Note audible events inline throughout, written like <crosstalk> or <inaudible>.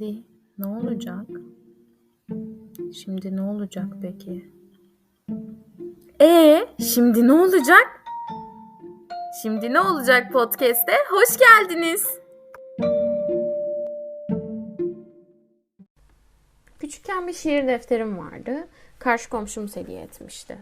Şimdi ne olacak? Şimdi ne olacak peki? E şimdi ne olacak? Şimdi ne olacak podcast'te? Hoş geldiniz. Küçükken bir şiir defterim vardı. Karşı komşum hediye etmişti.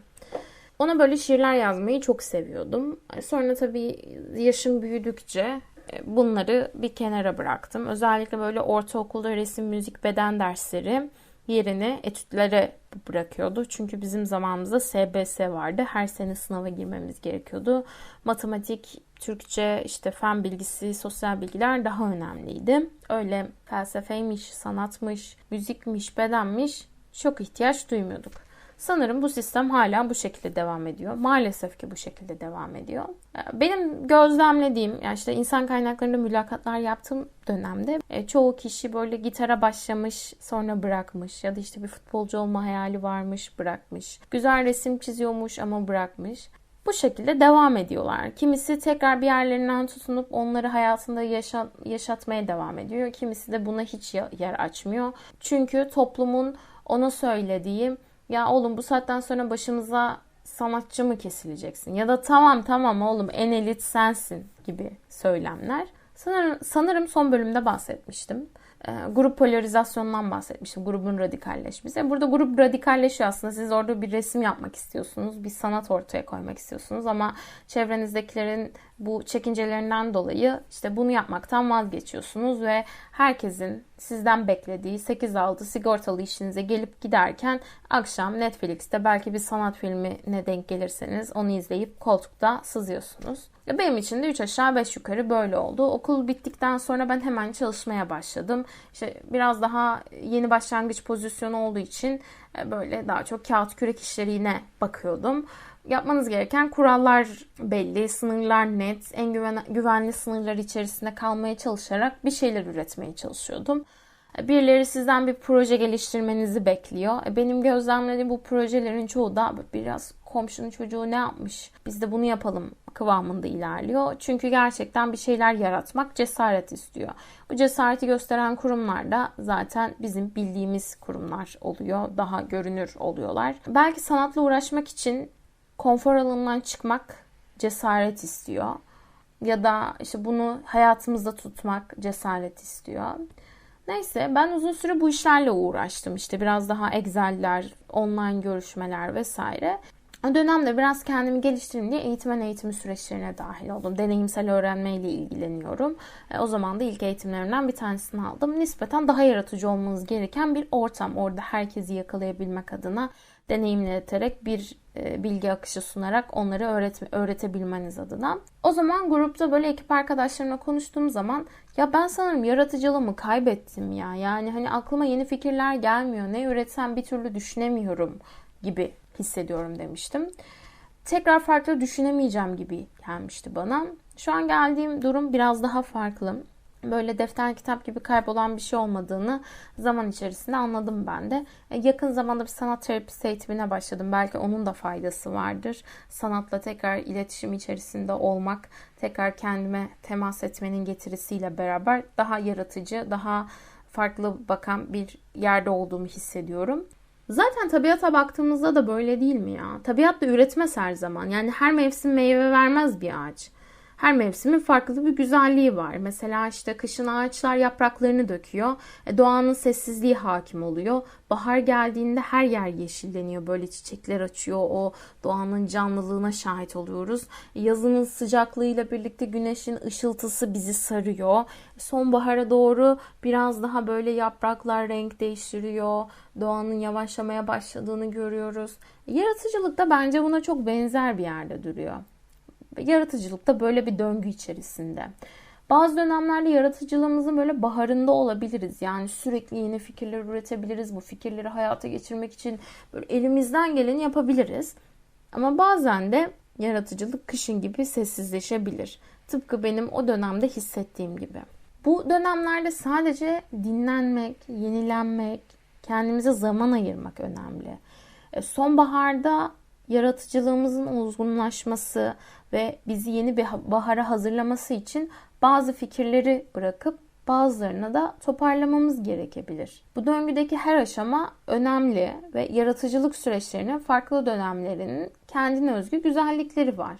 Ona böyle şiirler yazmayı çok seviyordum. Sonra tabii yaşım büyüdükçe bunları bir kenara bıraktım. Özellikle böyle ortaokulda resim, müzik, beden dersleri yerini etütlere bırakıyordu. Çünkü bizim zamanımızda SBS vardı. Her sene sınava girmemiz gerekiyordu. Matematik, Türkçe, işte fen bilgisi, sosyal bilgiler daha önemliydi. Öyle felsefeymiş, sanatmış, müzikmiş, bedenmiş çok ihtiyaç duymuyorduk. Sanırım bu sistem hala bu şekilde devam ediyor. Maalesef ki bu şekilde devam ediyor. Benim gözlemlediğim, yani işte insan kaynaklarında mülakatlar yaptığım dönemde e, çoğu kişi böyle gitara başlamış, sonra bırakmış ya da işte bir futbolcu olma hayali varmış, bırakmış. Güzel resim çiziyormuş ama bırakmış. Bu şekilde devam ediyorlar. Kimisi tekrar bir yerlerinden tutunup onları hayatında yaşat, yaşatmaya devam ediyor. Kimisi de buna hiç yer açmıyor. Çünkü toplumun ona söylediği ya oğlum bu saatten sonra başımıza sanatçı mı kesileceksin? Ya da tamam tamam oğlum en elit sensin gibi söylemler. Sanırım, sanırım son bölümde bahsetmiştim. E, grup polarizasyonundan bahsetmiştim. Grubun radikalleşmesi. Burada grup radikalleşiyor aslında. Siz orada bir resim yapmak istiyorsunuz. Bir sanat ortaya koymak istiyorsunuz. Ama çevrenizdekilerin bu çekincelerinden dolayı işte bunu yapmaktan vazgeçiyorsunuz ve herkesin sizden beklediği 8-6 sigortalı işinize gelip giderken akşam Netflix'te belki bir sanat filmine denk gelirseniz onu izleyip koltukta sızıyorsunuz. Benim için de 3 aşağı 5 yukarı böyle oldu. Okul bittikten sonra ben hemen çalışmaya başladım. İşte biraz daha yeni başlangıç pozisyonu olduğu için e, böyle daha çok kağıt kürek işlerine bakıyordum. Yapmanız gereken kurallar belli, sınırlar net, en güven, güvenli sınırlar içerisinde kalmaya çalışarak bir şeyler üretmeye çalışıyordum. Birileri sizden bir proje geliştirmenizi bekliyor. E, benim gözlemlediğim bu projelerin çoğu da biraz komşunun çocuğu ne yapmış biz de bunu yapalım kıvamında ilerliyor. Çünkü gerçekten bir şeyler yaratmak cesaret istiyor. Bu cesareti gösteren kurumlar da zaten bizim bildiğimiz kurumlar oluyor. Daha görünür oluyorlar. Belki sanatla uğraşmak için konfor alanından çıkmak cesaret istiyor. Ya da işte bunu hayatımızda tutmak cesaret istiyor. Neyse ben uzun süre bu işlerle uğraştım. İşte biraz daha Excel'ler, online görüşmeler vesaire. O dönemde biraz kendimi geliştireyim diye eğitmen eğitimi süreçlerine dahil oldum. Deneyimsel öğrenmeyle ilgileniyorum. E, o zaman da ilk eğitimlerimden bir tanesini aldım. Nispeten daha yaratıcı olmanız gereken bir ortam. Orada herkesi yakalayabilmek adına deneyimleterek bir e, bilgi akışı sunarak onları öğretme, öğretebilmeniz adına. O zaman grupta böyle ekip arkadaşlarımla konuştuğum zaman ya ben sanırım yaratıcılığımı kaybettim ya. Yani hani aklıma yeni fikirler gelmiyor. Ne üretsem bir türlü düşünemiyorum gibi hissediyorum demiştim. Tekrar farklı düşünemeyeceğim gibi gelmişti bana. Şu an geldiğim durum biraz daha farklı böyle defter kitap gibi kaybolan bir şey olmadığını zaman içerisinde anladım ben de. E, yakın zamanda bir sanat terapisi eğitimine başladım. Belki onun da faydası vardır. Sanatla tekrar iletişim içerisinde olmak, tekrar kendime temas etmenin getirisiyle beraber daha yaratıcı, daha farklı bakan bir yerde olduğumu hissediyorum. Zaten tabiata baktığımızda da böyle değil mi ya? Tabiat da üretmez her zaman. Yani her mevsim meyve vermez bir ağaç her mevsimin farklı bir güzelliği var. Mesela işte kışın ağaçlar yapraklarını döküyor. E, doğanın sessizliği hakim oluyor. Bahar geldiğinde her yer yeşilleniyor. Böyle çiçekler açıyor. O doğanın canlılığına şahit oluyoruz. E, yazının sıcaklığıyla birlikte güneşin ışıltısı bizi sarıyor. Sonbahara doğru biraz daha böyle yapraklar renk değiştiriyor. Doğanın yavaşlamaya başladığını görüyoruz. Yaratıcılık da bence buna çok benzer bir yerde duruyor. Yaratıcılık da böyle bir döngü içerisinde. Bazı dönemlerde yaratıcılığımızın böyle baharında olabiliriz. Yani sürekli yeni fikirler üretebiliriz. Bu fikirleri hayata geçirmek için böyle elimizden geleni yapabiliriz. Ama bazen de yaratıcılık kışın gibi sessizleşebilir. Tıpkı benim o dönemde hissettiğim gibi. Bu dönemlerde sadece dinlenmek, yenilenmek, kendimize zaman ayırmak önemli. E, sonbaharda yaratıcılığımızın uzgunlaşması ve bizi yeni bir bahara hazırlaması için bazı fikirleri bırakıp bazılarına da toparlamamız gerekebilir. Bu döngüdeki her aşama önemli ve yaratıcılık süreçlerinin farklı dönemlerinin kendine özgü güzellikleri var.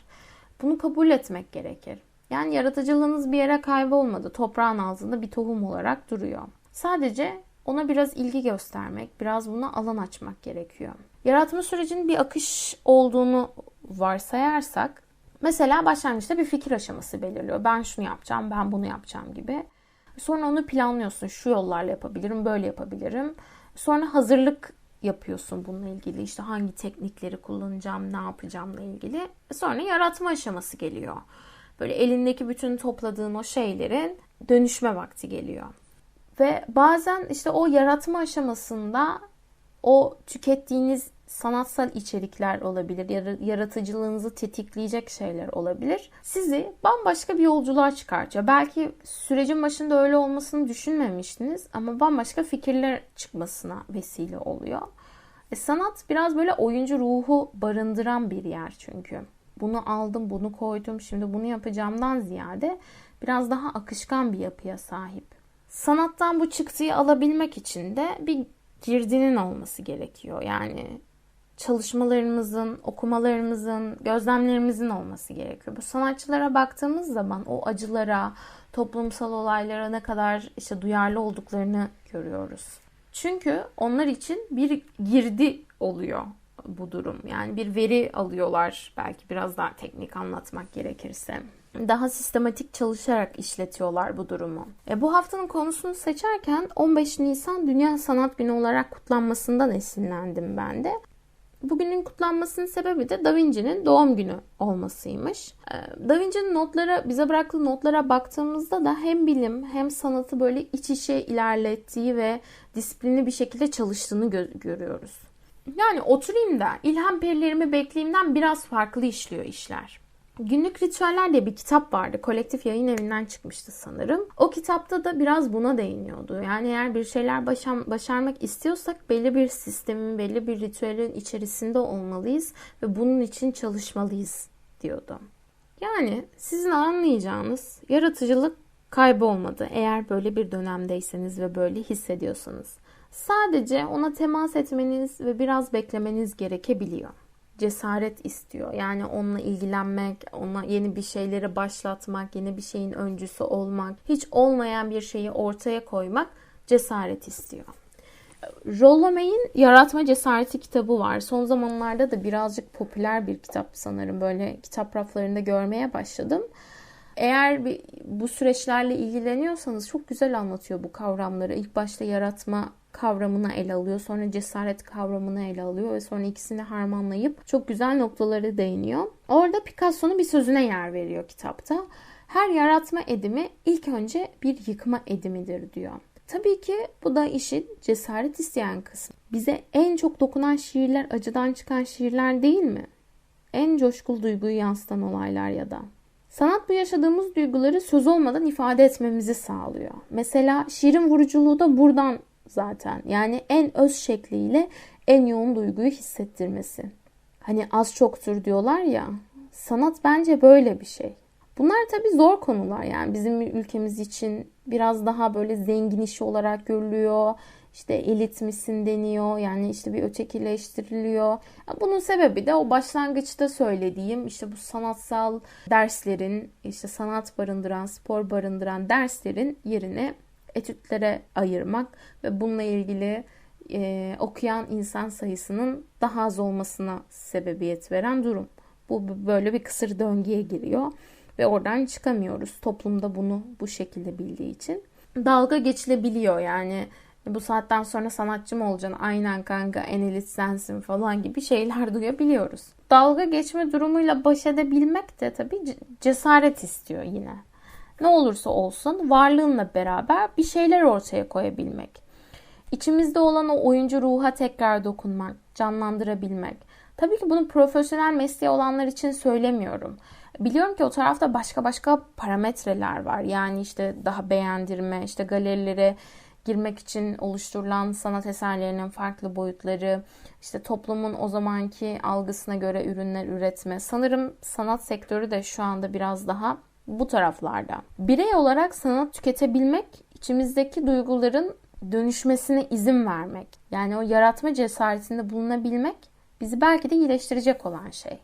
Bunu kabul etmek gerekir. Yani yaratıcılığınız bir yere kaybolmadı. Toprağın altında bir tohum olarak duruyor. Sadece ona biraz ilgi göstermek, biraz buna alan açmak gerekiyor. Yaratma sürecinin bir akış olduğunu varsayarsak, mesela başlangıçta bir fikir aşaması belirliyor. Ben şunu yapacağım, ben bunu yapacağım gibi. Sonra onu planlıyorsun. Şu yollarla yapabilirim, böyle yapabilirim. Sonra hazırlık yapıyorsun bununla ilgili. İşte hangi teknikleri kullanacağım, ne yapacağımla ilgili. Sonra yaratma aşaması geliyor. Böyle elindeki bütün topladığın o şeylerin dönüşme vakti geliyor. Ve bazen işte o yaratma aşamasında o tükettiğiniz sanatsal içerikler olabilir, yaratıcılığınızı tetikleyecek şeyler olabilir. Sizi bambaşka bir yolculuğa çıkartıyor. Belki sürecin başında öyle olmasını düşünmemiştiniz ama bambaşka fikirler çıkmasına vesile oluyor. E, sanat biraz böyle oyuncu ruhu barındıran bir yer çünkü. Bunu aldım, bunu koydum, şimdi bunu yapacağımdan ziyade biraz daha akışkan bir yapıya sahip. Sanattan bu çıktıyı alabilmek için de bir girdinin olması gerekiyor. Yani çalışmalarımızın, okumalarımızın, gözlemlerimizin olması gerekiyor. Bu sanatçılara baktığımız zaman o acılara, toplumsal olaylara ne kadar işte duyarlı olduklarını görüyoruz. Çünkü onlar için bir girdi oluyor bu durum. Yani bir veri alıyorlar belki biraz daha teknik anlatmak gerekirse. Daha sistematik çalışarak işletiyorlar bu durumu. E, bu haftanın konusunu seçerken 15 Nisan Dünya Sanat Günü olarak kutlanmasından esinlendim ben de. Bugünün kutlanmasının sebebi de Da Vinci'nin doğum günü olmasıymış. Ee, da Vinci'nin notlara, bize bıraktığı notlara baktığımızda da hem bilim hem sanatı böyle iç içe ilerlettiği ve disiplinli bir şekilde çalıştığını gö- görüyoruz. Yani oturayım da ilham perilerimi bekleyimden biraz farklı işliyor işler. Günlük Ritüeller diye bir kitap vardı. Kolektif yayın evinden çıkmıştı sanırım. O kitapta da biraz buna değiniyordu. Yani eğer bir şeyler başar, başarmak istiyorsak belli bir sistemin, belli bir ritüelin içerisinde olmalıyız ve bunun için çalışmalıyız diyordu. Yani sizin anlayacağınız yaratıcılık kaybolmadı eğer böyle bir dönemdeyseniz ve böyle hissediyorsanız. Sadece ona temas etmeniz ve biraz beklemeniz gerekebiliyor cesaret istiyor. Yani onunla ilgilenmek, ona yeni bir şeyleri başlatmak, yeni bir şeyin öncüsü olmak, hiç olmayan bir şeyi ortaya koymak cesaret istiyor. Rollo May'in Yaratma Cesareti kitabı var. Son zamanlarda da birazcık popüler bir kitap sanırım. Böyle kitap raflarında görmeye başladım. Eğer bu süreçlerle ilgileniyorsanız çok güzel anlatıyor bu kavramları. İlk başta yaratma kavramını ele alıyor. Sonra cesaret kavramını ele alıyor ve sonra ikisini harmanlayıp çok güzel noktaları değiniyor. Orada Picasso'nun bir sözüne yer veriyor kitapta. Her yaratma edimi ilk önce bir yıkma edimidir diyor. Tabii ki bu da işin cesaret isteyen kısmı. Bize en çok dokunan şiirler acıdan çıkan şiirler değil mi? En coşkulu duyguyu yansıtan olaylar ya da. Sanat bu yaşadığımız duyguları söz olmadan ifade etmemizi sağlıyor. Mesela şiirin vuruculuğu da buradan zaten. Yani en öz şekliyle en yoğun duyguyu hissettirmesi. Hani az çoktur diyorlar ya. Sanat bence böyle bir şey. Bunlar tabii zor konular yani bizim ülkemiz için biraz daha böyle zengin işi olarak görülüyor. İşte elit misin deniyor. Yani işte bir ötekileştiriliyor. Bunun sebebi de o başlangıçta söylediğim işte bu sanatsal derslerin işte sanat barındıran, spor barındıran derslerin yerine etütlere ayırmak ve bununla ilgili e, okuyan insan sayısının daha az olmasına sebebiyet veren durum. Bu böyle bir kısır döngüye giriyor ve oradan çıkamıyoruz. Toplumda bunu bu şekilde bildiği için. Dalga geçilebiliyor yani bu saatten sonra sanatçı mı olacaksın? Aynen kanka en elit sensin falan gibi şeyler <laughs> duyabiliyoruz. Dalga geçme durumuyla baş edebilmek de tabii cesaret istiyor yine ne olursa olsun varlığınla beraber bir şeyler ortaya koyabilmek. İçimizde olan o oyuncu ruha tekrar dokunmak, canlandırabilmek. Tabii ki bunu profesyonel mesleği olanlar için söylemiyorum. Biliyorum ki o tarafta başka başka parametreler var. Yani işte daha beğendirme, işte galerilere girmek için oluşturulan sanat eserlerinin farklı boyutları, işte toplumun o zamanki algısına göre ürünler üretme. Sanırım sanat sektörü de şu anda biraz daha bu taraflarda. Birey olarak sanat tüketebilmek içimizdeki duyguların dönüşmesine izin vermek. Yani o yaratma cesaretinde bulunabilmek bizi belki de iyileştirecek olan şey.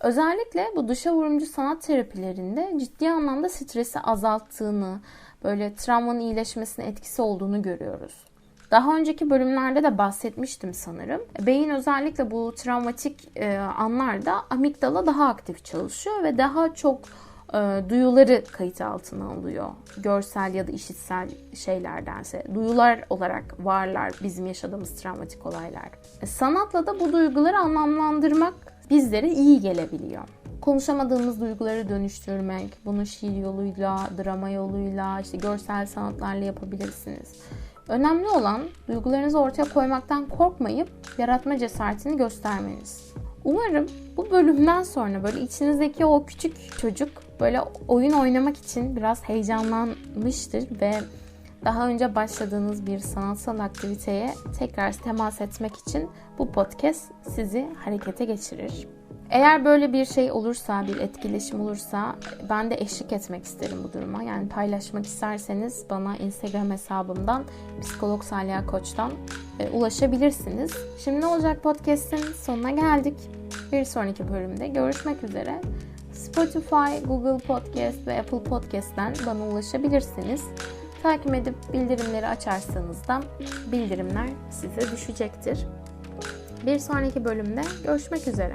Özellikle bu dışa vurumcu sanat terapilerinde ciddi anlamda stresi azalttığını, böyle travmanın iyileşmesine etkisi olduğunu görüyoruz. Daha önceki bölümlerde de bahsetmiştim sanırım. Beyin özellikle bu travmatik e, anlarda amigdala daha aktif çalışıyor ve daha çok e, duyuları kayıt altına alıyor. Görsel ya da işitsel şeylerdense. Duyular olarak varlar bizim yaşadığımız travmatik olaylar. E, sanatla da bu duyguları anlamlandırmak bizlere iyi gelebiliyor. Konuşamadığımız duyguları dönüştürmek, bunu şiir yoluyla, drama yoluyla, işte görsel sanatlarla yapabilirsiniz. Önemli olan duygularınızı ortaya koymaktan korkmayıp yaratma cesaretini göstermeniz. Umarım bu bölümden sonra böyle içinizdeki o küçük çocuk böyle oyun oynamak için biraz heyecanlanmıştır ve daha önce başladığınız bir sanatsal aktiviteye tekrar temas etmek için bu podcast sizi harekete geçirir. Eğer böyle bir şey olursa, bir etkileşim olursa ben de eşlik etmek isterim bu duruma. Yani paylaşmak isterseniz bana Instagram hesabımdan psikolog Salih Koç'tan e, ulaşabilirsiniz. Şimdi ne olacak podcast'in sonuna geldik. Bir sonraki bölümde görüşmek üzere. Spotify, Google Podcast ve Apple Podcast'ten bana ulaşabilirsiniz. Takip edip bildirimleri açarsanız da bildirimler size düşecektir. Bir sonraki bölümde görüşmek üzere.